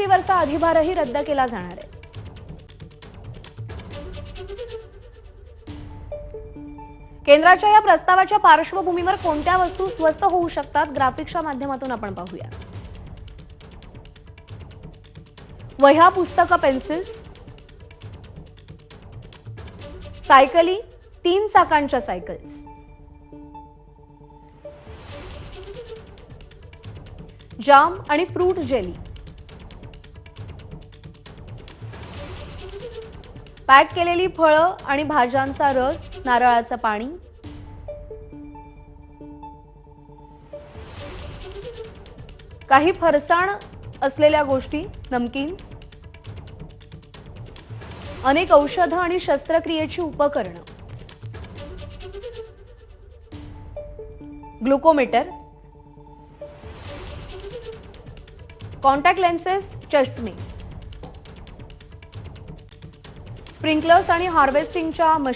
जीएसटीवरचा अधिभारही रद्द केला जाणार आहे. केंद्राच्या या प्रस्तावाच्या पार्श्वभूमीवर कोणत्या वस्तू स्वस्त होऊ शकतात ग्राफिक्सच्या माध्यमातून आपण पाहूया. वह्या पुस्तकं पेन्सिल सायकली तीन चाकांच्या सायकल्स. जाम आणि फ्रूट जेली. पॅक केलेली फळं आणि भाज्यांचा रस नारळाचं पाणी. काही फरसाण असलेल्या गोष्टी नमकीन. अनेक औषधं आणि शस्त्रक्रियेची उपकरणं. ग्लुकोमीटर. कॉन्टॅक्ट लेन्सेस चष्मे. स्प्रिंकलर्स आणि हार्वेस्टिंगच्या मशीन